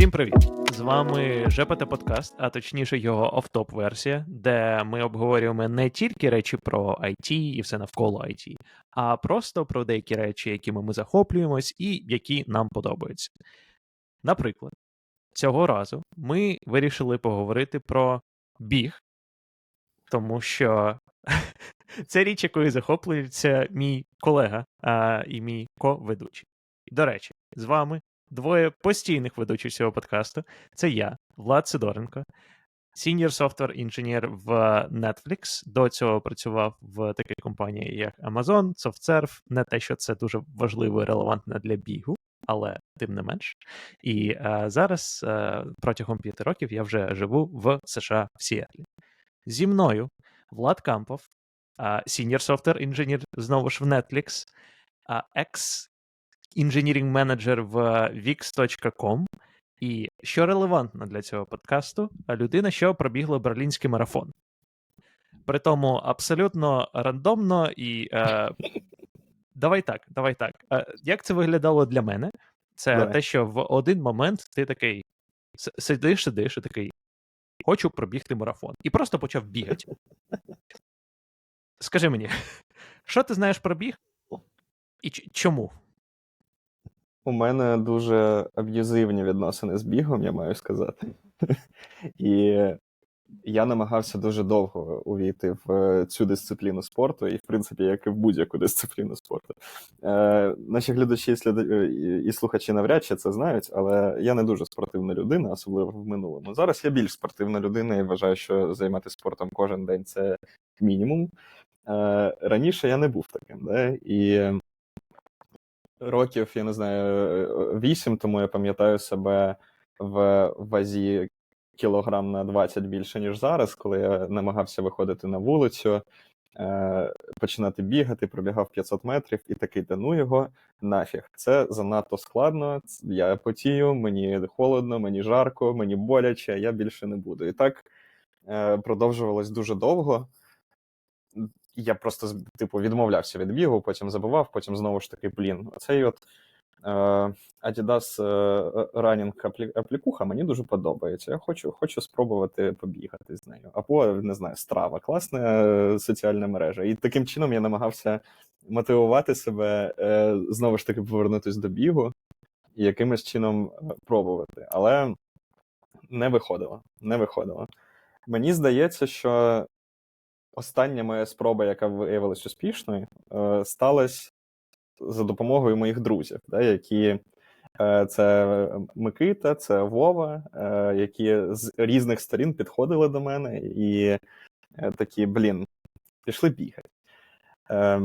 Всім привіт! З вами ЖПТ Подкаст, а точніше його офтоп версія, де ми обговорюємо не тільки речі про IT і все навколо IT, а просто про деякі речі, якими ми захоплюємось і які нам подобаються. Наприклад, цього разу ми вирішили поговорити про біг, тому що це річ, якою захоплюється мій колега і мій ко-ведучий. До речі, з вами двоє постійних ведучих цього подкасту. Це я, Влад Сидоренко, senior software інженер в Netflix. До цього працював в такій компанії, як Amazon, SoftServe. Не те, що це дуже важливо і релевантно для бігу, але тим не менш. І е, зараз е, протягом п'яти років я вже живу в США в Сіетлі. Зі мною Влад Кампов, е, senior software інженер знову ж в Netflix, екс інженірінг менеджер в Wix.com. І що релевантно для цього подкасту, людина, що пробігла берлінський марафон. При тому абсолютно рандомно і. Е, давай так, давай так. Е, як це виглядало для мене? Це Давай. те, що в один момент ти такий сидиш, сидиш і такий. Хочу пробігти марафон. І просто почав бігати. Скажи мені, що ти знаєш про біг? І чому? У мене дуже аб'юзивні відносини з бігом, я маю сказати. І я намагався дуже довго увійти в цю дисципліну спорту, і, в принципі, як і в будь-яку дисципліну спорту. Е, наші глядачі і- і слухачі навряд чи це знають, але я не дуже спортивна людина, особливо в минулому. Зараз я більш спортивна людина і вважаю, що займатися спортом кожен день це мінімум. Е, раніше я не був таким, да? і років, я не знаю, вісім, тому я пам'ятаю себе в вазі кілограм на 20 більше, ніж зараз, коли я намагався виходити на вулицю, е, починати бігати, пробігав 500 метрів і такий, та ну його нафіг. Це занадто складно, я потію, мені холодно, мені жарко, мені боляче, я більше не буду. І так е, продовжувалось дуже довго я просто типу відмовлявся від бігу, потім забував, потім знову ж таки, блін, цей от е, Adidas е, Running аплікуха мені дуже подобається. Я хочу, хочу спробувати побігати з нею. Або не знаю, страва, класна е, соціальна мережа. І таким чином я намагався мотивувати себе е, знову ж таки повернутися до бігу і якимось чином е, пробувати. Але не виходило. Не виходило. Мені здається, що остання моя спроба, яка виявилась успішною, е, сталася за допомогою моїх друзів, да, які е, це Микита, це Вова, е, які з різних сторін підходили до мене і такі, блін, пішли бігати. Е,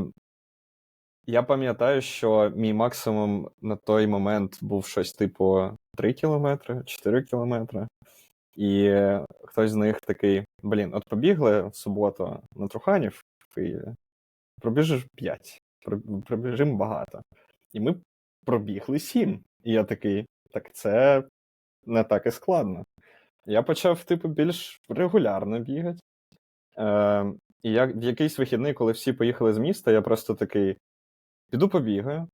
я пам'ятаю, що мій максимум на той момент був щось типу 3 кілометри, 4 кілометри. І хтось з них такий: блін, от побігли в суботу на Труханів в Києві, пробіжиш 5, пробіжимо багато. І ми пробігли 7. І я такий, так це не так і складно. Я почав, типу, більш регулярно бігати. Е, і я в якийсь вихідний, коли всі поїхали з міста, я просто такий: піду побігаю.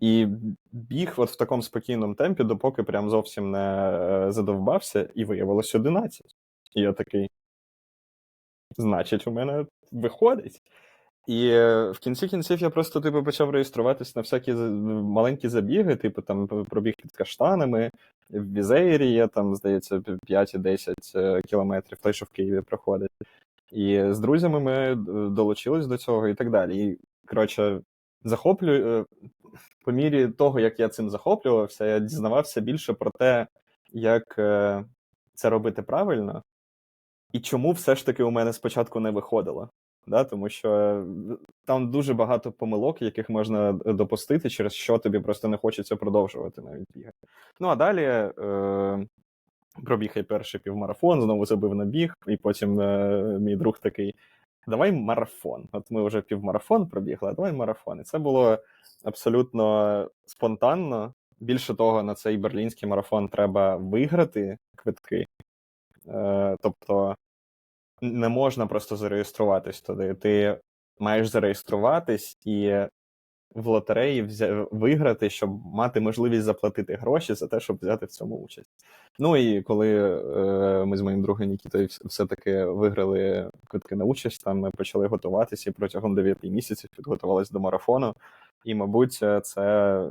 І біг от в такому спокійному темпі, допоки прям зовсім не е, задовбався, і виявилось 11. І я такий. Значить, у мене виходить. І е, в кінці кінців я просто типу, почав реєструватись на всякі маленькі забіги, типу там пробіг під каштанами. В Візеєрі є там, здається, 5 і 10 е, кілометрів, той, що в Києві проходить. І з друзями ми долучились до цього і так далі. І, коротше, захоплюю. Е, По мірі того, як я цим захоплювався, я дізнавався більше про те, як е, це робити правильно, і чому все ж таки у мене спочатку не виходило. Да? Тому що е, там дуже багато помилок, яких можна допустити, через що тобі просто не хочеться продовжувати навіть бігати. Ну а далі е, пробіг я перший півмарафон, знову забив на біг, і потім е, мій друг такий: давай марафон. От ми вже півмарафон пробігли, а давай марафон. І це було абсолютно спонтанно. Більше того, на цей берлінський марафон треба виграти квитки. Е, тобто не можна просто зареєструватись туди. Ти маєш зареєструватись і в лотереї взя... виграти, щоб мати можливість заплатити гроші за те, щоб взяти в цьому участь. Ну і коли е, ми з моїм другом Нікітою все-таки виграли квитки на участь, там ми почали готуватися і протягом 9 місяців підготувалися до марафону. І, мабуть, це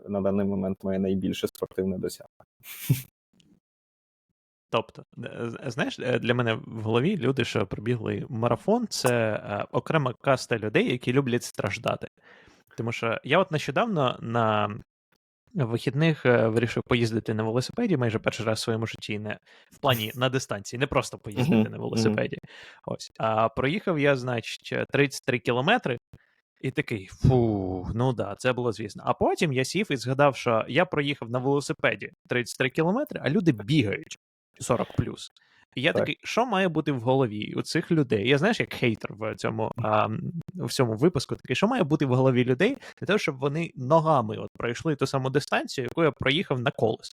на даний момент моє найбільше спортивне досягнення. Тобто, е, знаєш, е, для мене в голові люди, що пробігли марафон, це е, окрема каста людей, які люблять страждати. Тому що я от нещодавно на вихідних вирішив поїздити на велосипеді майже перший раз в своєму житті, не в плані на дистанції, не просто поїздити на велосипеді. Ось. А проїхав я, значить, 33 кілометри. І такий фу, ну да, це було звісно. А потім я сів і згадав, що я проїхав на велосипеді 33 кілометри, а люди бігають 40 плюс. І я так. такий, що має бути в голові у цих людей? Я знаєш, як хейтер в цьому а, в цьому випуску, такий, що має бути в голові людей для того, щоб вони ногами от пройшли ту саму дистанцію, яку я проїхав на колес.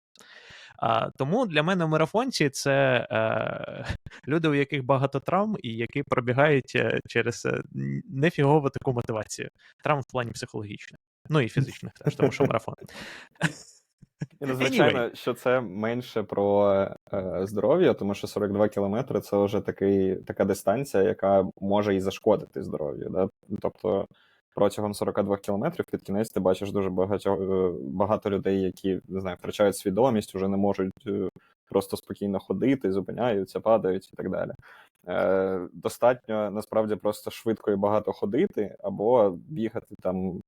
А, Тому для мене марафонці це е, люди, у яких багато травм, і які пробігають е, через е, нефігову таку мотивацію. Травм в плані психологічних, ну і фізичних теж, тому що марафон. І, ну, звичайно, anyway. що це менше про е, здоров'я, тому що 42 кілометри це вже такий, така дистанція, яка може і зашкодити здоров'ю. Да? Тобто протягом 42 кілометрів під кінець ти бачиш дуже багато е, багато людей, які не знаю, втрачають свідомість, вже не можуть е, просто спокійно ходити, зупиняються, падають і так далі. Е, Достатньо насправді просто швидко і багато ходити, або бігати там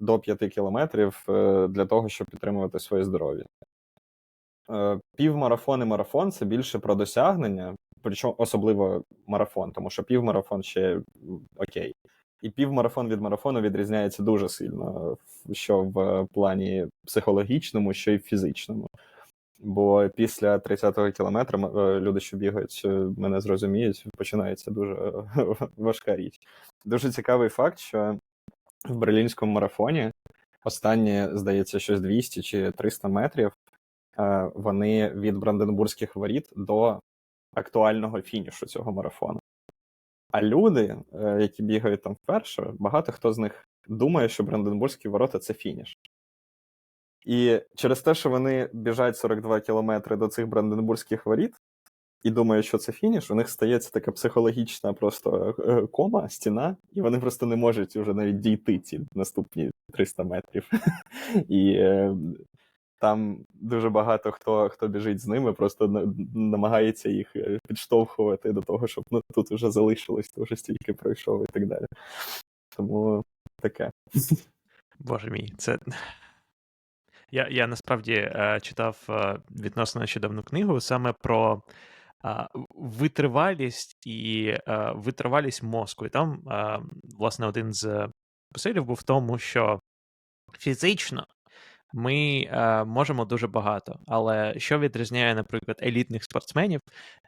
до 5 кілометрів е, для того, щоб підтримувати своє здоров'я. Е, півмарафон і марафон це більше про досягнення, причому особливо марафон, тому що півмарафон ще окей. І півмарафон від марафону відрізняється дуже сильно, що в плані психологічному, що й фізичному. Бо після 30-го кілометра е, люди, що бігають, мене зрозуміють, починається дуже важка річ. Дуже цікавий факт, що в берлінському марафоні. Останні, здається, щось 200 чи 300 метрів. Е, вони від Бранденбурзьких воріт до актуального фінішу цього марафону. А люди, е, які бігають там вперше, багато хто з них думає, що Бранденбурзькі ворота це фініш. І через те, що вони біжать 42 кілометри до цих Бранденбурзьких воріт, і думає, що це фініш, у них стається така психологічна просто е, кома, стіна, і вони просто не можуть вже навіть дійти ці наступні 300 метрів. І е, там дуже багато хто хто біжить з ними, просто намагається їх е, підштовхувати до того, щоб ну, тут вже залишилось, ти вже стільки пройшов і так далі. Тому таке. Боже мій, це. Я я насправді е, читав е, відносно нещодавну книгу саме про витривалість і витривалість мозку. І там, власне, один з посилів був в тому, що фізично. Ми е, можемо дуже багато, але що відрізняє, наприклад, елітних спортсменів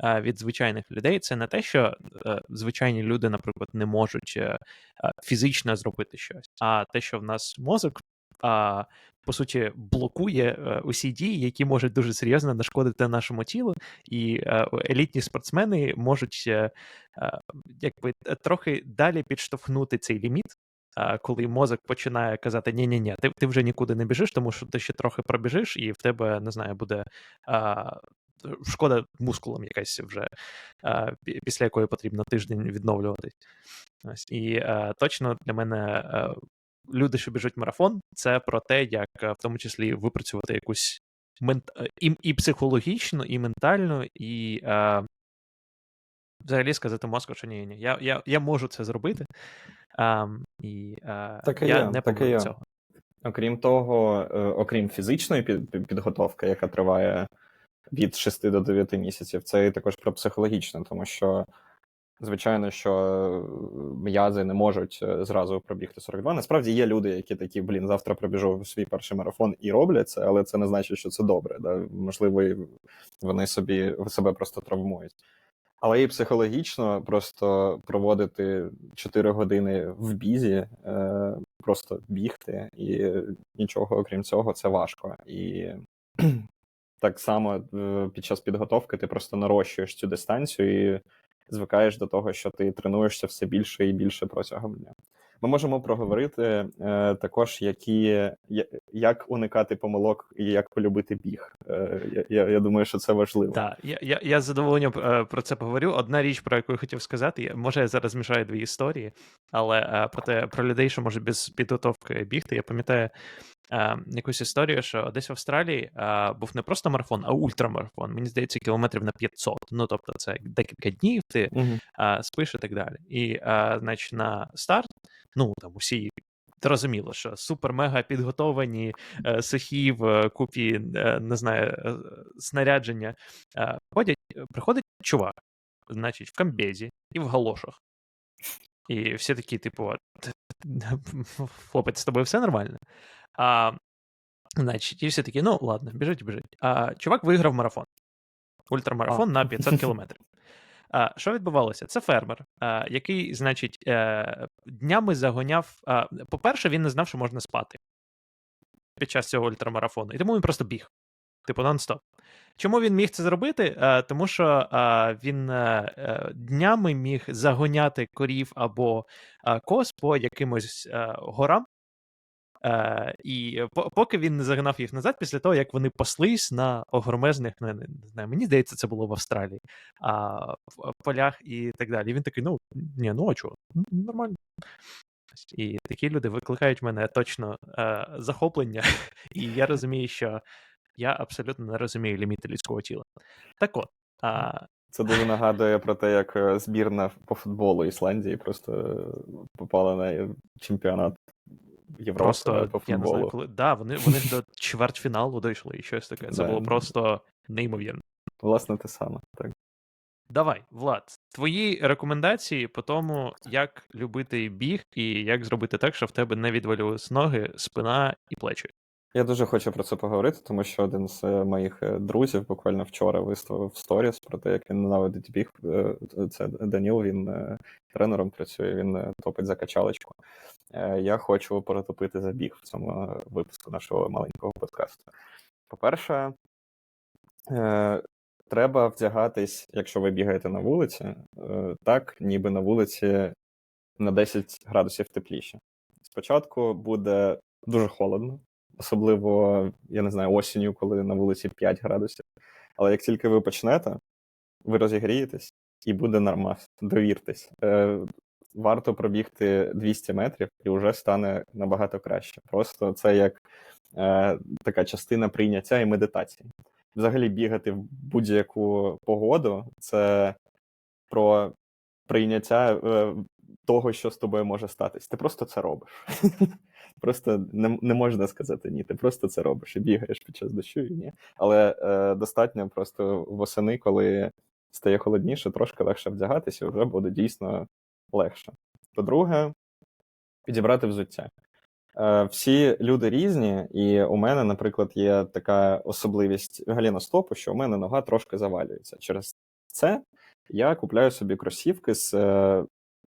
е, від звичайних людей, це не те, що е, звичайні люди, наприклад, не можуть фізично зробити щось, а те, що в нас мозок а, по суті блокує е, усі дії, які можуть дуже серйозно нашкодити нашому тілу, і е, елітні спортсмени можуть е, якби трохи далі підштовхнути цей ліміт. Коли мозок починає казати, ні ні ні ти ти вже нікуди не біжиш, тому що ти ще трохи пробіжиш, і в тебе не знаю, буде а, шкода мускулам якась вже а, після якої потрібно тиждень відновлюватись. І а, точно для мене люди, що біжуть марафон, це про те, як е, в тому числі випрацювати якусь мент... Е, і, і психологічну, і ментальну, і е... взагалі сказати мозку, що ні, ні, я я, я можу це зробити. Е... І е... так і я не так цього. Окрім того, е, окрім фізичної підготовки, яка триває від 6 до 9 місяців, це також про психологічне, тому що Звичайно, що е, м'язи не можуть е, зразу пробігти 42. Насправді є люди, які такі, блін, завтра пробіжу свій перший марафон і роблять це, але це не значить, що це добре. Да? Можливо, вони собі себе просто травмують. Але і психологічно просто проводити 4 години в бізі, е, просто бігти, і нічого окрім цього, це важко. І так само під час підготовки ти просто нарощуєш цю дистанцію. і звикаєш до того, що ти тренуєшся все більше і більше протягом дня. Ми можемо проговорити е, також, які, я- як уникати помилок і як полюбити біг. Е, я, я, думаю, що це важливо. Так, я, я, я з задоволенням е, про це поговорю. Одна річ, про яку я хотів сказати, може, я зараз змішаю дві історії, але е, про те, про людей, що можуть без підготовки бігти, я пам'ятаю е, якусь історію, що десь в Австралії е, був не просто марафон, а ультрамарафон. Мені здається, кілометрів на 500. Ну, тобто, це декілька днів ти Мгм. а, спиш і так далі. І, значить, на старт, ну там усі. Зрозуміло, що супер-мега підготовані, е, сухі в купі, е, не знаю, е, снарядження. е, Ходять, е, приходить чувак, значить, в камбезі і в галошах. І всі такі, типу, хлопець, з тобою все нормально. А, значить, і всі такі, ну ладно, біжить, біжить. А чувак виграв марафон. Ультрамарафон А. на 500 кілометрів. А, що відбувалося? Це фермер, а, який, значить, е, днями загоняв. А, по-перше, він не знав, що можна спати під час цього ультрамарафону, і тому він просто біг, типу нон-стоп. Чому він міг це зробити? Е, тому що е, він е, е, днями міг загоняти корів або коз по якимось горам. Е, і поки він не загнав їх назад, після того, як вони паслись на огромезних, ну, не, не знаю, мені здається, це було в Австралії, а, в полях і так далі. І він такий: ну, ні, ну а чого? Нормально. І такі люди викликають в мене точно е, захоплення, і я розумію, що я абсолютно не розумію ліміти людського тіла. Так от, а, Це дуже нагадує про те, як е, збірна по футболу Ісландії просто е, попала на чемпіонат Європи просто по я не знаю, коли да, вони, вони до чвертьфіналу дійшли і щось таке. Це Да. було просто неймовірно. Власне, те саме. Так. Давай, Влад, твої рекомендації по тому, як любити біг і як зробити так, щоб в тебе не відвалювалися ноги, спина і плечі. Я дуже хочу про це поговорити, тому що один з е, моїх е, друзів буквально вчора виставив сторіс про те, як він ненавидить біг. Е, Це Даніл, він тренером працює, він топить за качалочку. Я хочу перетопити за біг в цьому випуску нашого маленького подкасту. По-перше, треба вдягатись, якщо ви бігаєте на вулиці, так, ніби на вулиці на 10 градусів тепліше. Спочатку буде дуже холодно, особливо, я не знаю, осінню, коли на вулиці 5 градусів. Але як тільки ви почнете, ви розігрієтесь і буде нормас. Довіртесь. Е, варто пробігти 200 метрів і вже стане набагато краще. Просто це як е, така частина прийняття і медитації. Взагалі, бігати в будь-яку погоду це про прийняття е, того, що з тобою може статись. Ти просто це робиш. Просто не, не можна сказати ні. Ти просто це робиш і бігаєш під час дощу і ні. Але е, достатньо просто восени, коли стає холодніше, трошки легше вдягатися, і вже буде дійсно легше. По-друге, підібрати взуття. Е, всі люди різні, і у мене, наприклад, є така особливість галіностопу, що у мене нога трошки завалюється. Через це я купляю собі кросівки з е,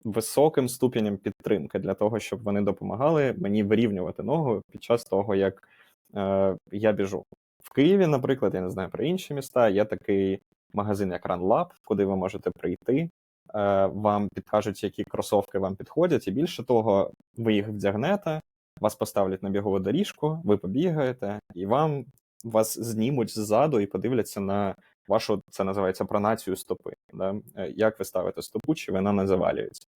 високим ступенем підтримки для того, щоб вони допомагали мені вирівнювати ногу під час того, як е, я біжу. В Києві, наприклад, я не знаю про інші міста, є такий магазин, як RunLab, куди ви можете прийти. е, Вам підкажуть, які кросовки вам підходять, і більше того, ви їх вдягнете, вас поставлять на бігову доріжку, ви побігаєте, і вам вас знімуть ззаду і подивляться на вашу, це називається пронацію стопи. Да? Е, Як ви ставите стопу, чи вона не завалюється.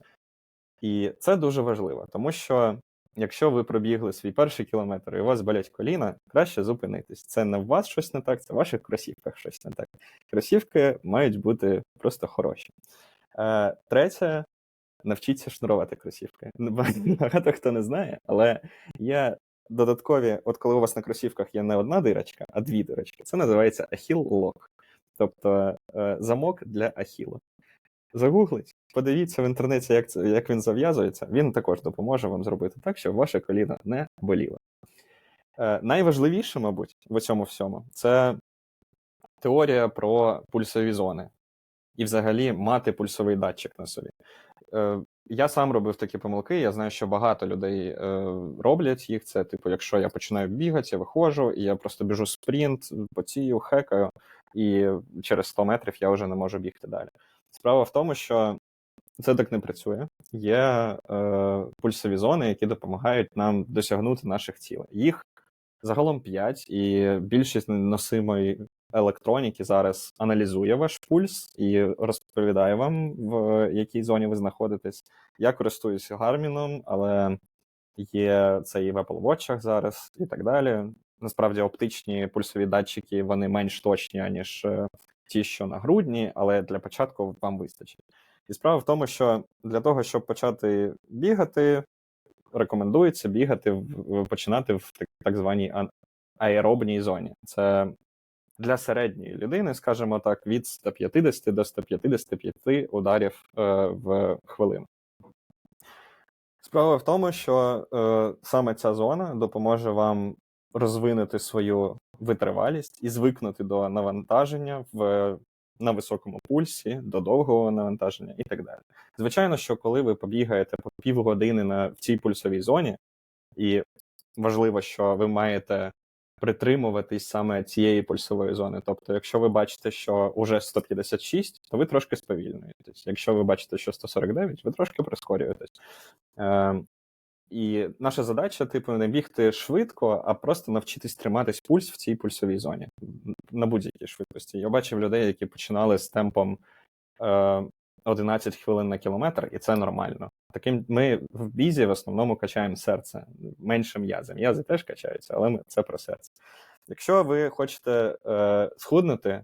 І це дуже важливо, тому що якщо ви пробігли свій перший кілометр і у вас болять коліна, краще зупинитись. Це не в вас щось не так, це в ваших кросівках щось не так. Кросівки мають бути просто хороші. Е, третє, навчіться шнурувати кросівки. Багато хто не знає, але є додаткові, от коли у вас на кросівках є не одна дирочка, а дві дирочки. Це називається ахіл лок, тобто е, замок для ахілу. Загугліть, подивіться в інтернеті, як, це, як він зав'язується. Він також допоможе вам зробити так, щоб ваше коліно не боліло. Е, найважливіше, мабуть, в цьому всьому це теорія про пульсові зони і взагалі мати пульсовий датчик на собі. Е, я сам робив такі помилки. Я знаю, що багато людей е, роблять їх. Це, типу, якщо я починаю бігати, я виходжу, і я просто біжу спринт, потію, хекаю, і через 100 метрів я вже не можу бігти далі. Справа в тому, що це так не працює. Є е, пульсові зони, які допомагають нам досягнути наших цілей. Їх загалом 5, і більшість носимої електроніки зараз аналізує ваш пульс і розповідає вам, в якій зоні ви знаходитесь. Я користуюся Гарміном, але є це і в Apple Watch зараз, і так далі. Насправді, оптичні пульсові датчики вони менш точні, ніж е, ті, що на грудні, але для початку вам вистачить. І справа в тому, що для того, щоб почати бігати, рекомендується бігати починати в так званій аеробній зоні. Це для середньої людини, скажімо так, від 150 до 155 ударів е, в хвилину. Справа в тому, що е, саме ця зона допоможе вам розвинути свою витривалість і звикнути до навантаження в на високому пульсі, до довгого навантаження і так далі. Звичайно, що коли ви побігаєте по півгодини на в цій пульсовій зоні, і важливо, що ви маєте притримуватись саме цієї пульсової зони. Тобто, якщо ви бачите, що вже 156, то ви трошки сповільнюєтесь. Якщо ви бачите, що 149, ви трошки прискорюєтесь. Е, І наша задача, типу, не бігти швидко, а просто навчитись триматись пульс в цій пульсовій зоні на будь-якій швидкості. Я бачив людей, які починали з темпом е, 11 хвилин на кілометр, і це нормально. Таким ми в бізі в основному качаємо серце менше м'язи. М'язи теж качаються, але ми це про серце. Якщо ви хочете е, схуднути е,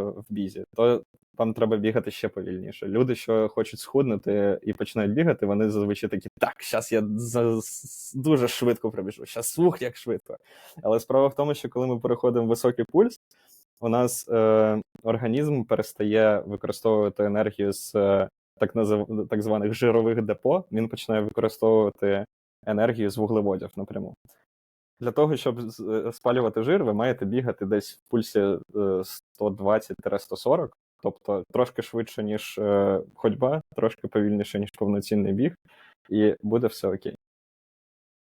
в бізі, то вам треба бігати ще повільніше. Люди, що хочуть схуднути і починають бігати, вони зазвичай такі, так, зараз я дуже швидко прибіжу, зараз слух як швидко. Але справа в тому, що коли ми переходимо в високий пульс, у нас е, організм перестає використовувати енергію з е, так назив, так званих жирових депо, він починає використовувати енергію з вуглеводів напряму. Для того, щоб е, спалювати жир, ви маєте бігати десь в пульсі 120-140, е, тобто трошки швидше, ніж е, ходьба, трошки повільніше, ніж повноцінний біг, і буде все окей.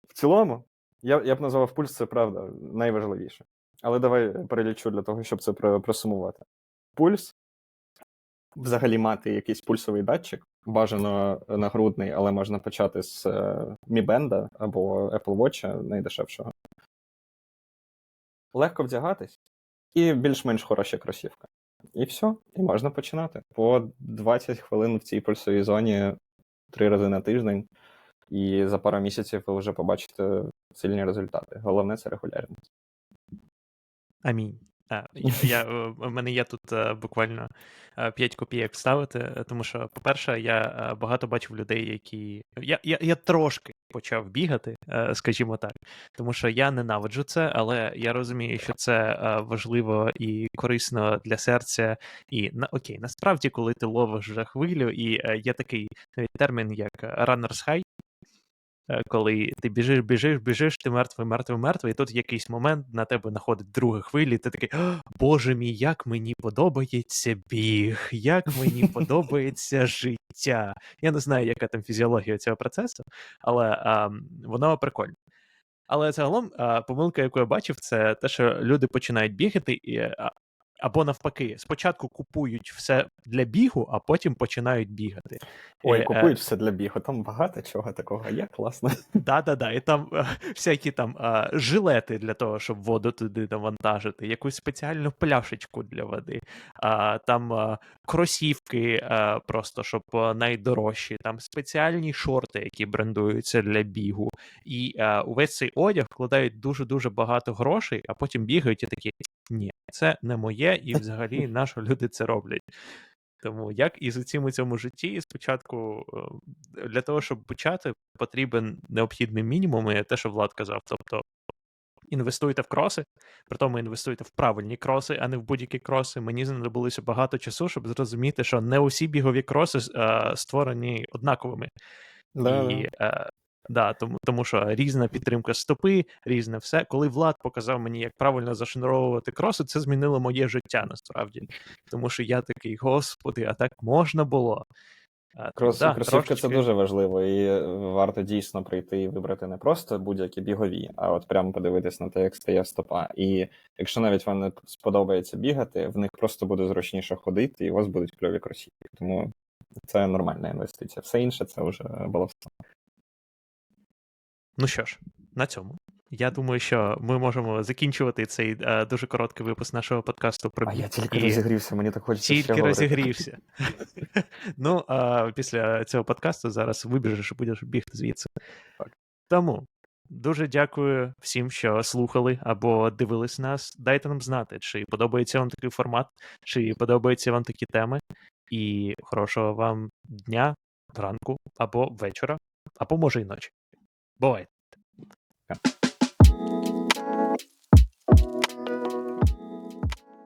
В цілому, я я б назвав пульс, це правда, найважливіше. Але давай перелічу для того, щоб це просумувати. Пульс взагалі мати якийсь пульсовий датчик, бажано нагрудний, але можна почати з Mi Band або Apple Watch найдешевшого. Легко вдягатись і більш-менш хороша кросівка. І все, і можна починати. По 20 хвилин в цій пульсовій зоні три рази на тиждень, і за пару місяців ви вже побачите сильні результати. Головне це регулярність. Амінь. А, я, У мене є тут е, буквально 5 е, копійок ставити, е, тому що, по-перше, я багато бачив людей, які. Я я, я трошки почав бігати, скажімо так, тому що я ненавиджу це, але я розумію, що це важливо і корисно для серця. І на окей, насправді, коли ти ловиш вже хвилю, і є такий термін, як runner's high, Е, коли ти біжиш, біжиш, біжиш, ти мертвий, мертвий, мертвий, і тут якийсь момент на тебе находить друга хвиля, і ти такий, Боже мій, як мені подобається біг, як мені подобається життя. Я не знаю, яка там фізіологія цього процесу, але а, воно прикольне. Але загалом помилка, яку я бачив, це те, що люди починають бігати, і або навпаки, спочатку купують все для бігу, а потім починають бігати. Ой, е, купують е, все для бігу. Там багато чого такого є, класно. Да-да-да, і там е, всякі там жилети для того, щоб воду туди навантажити, якусь спеціальну пляшечку для води, е, там кросівки, просто щоб найдорожчі, там спеціальні шорти, які брендуються для бігу. І увесь цей одяг вкладають дуже дуже багато грошей, а потім бігають і такі ні, це не моє, і взагалі на що люди це роблять. Тому як і з усім у цьому житті, спочатку е, для того, щоб почати, потрібен необхідний мінімум, і те, що Влад казав. Тобто інвестуйте в кроси, при тому інвестуйте в правильні кроси, а не в будь-які кроси. Мені знадобилося багато часу, щоб зрозуміти, що не усі бігові кроси а, е, створені однаковими. Да. І а, Да, тому тому що різна підтримка стопи, різне все. Коли Влад показав мені, як правильно зашнуровувати кроси, це змінило моє життя насправді. Тому що я такий, господи, а так можна було. Крос, да, Кросівки трошечки... це дуже важливо, і варто дійсно прийти і вибрати не просто будь-які бігові, а от прямо подивитись на те, як стає стопа. І якщо навіть вам не сподобається бігати, в них просто буде зручніше ходити, і у вас будуть кльові кросівки. Тому Це нормальна інвестиція. Все інше це вже баловство. Ну що ж, на цьому. Я думаю, що ми можемо закінчувати цей е, дуже короткий випуск нашого подкасту про А я тільки і- розігрівся, мені так хочеться Тільки говорити. розігрівся. ну, а після цього подкасту зараз вибіжеш і будеш бігти звідси. Так. Тому дуже дякую всім, що слухали або дивились нас. Дайте нам знати, чи подобається вам такий формат, чи подобаються вам такі теми. І хорошого вам дня, ранку або вечора, або може й ночі. Boy. Yeah.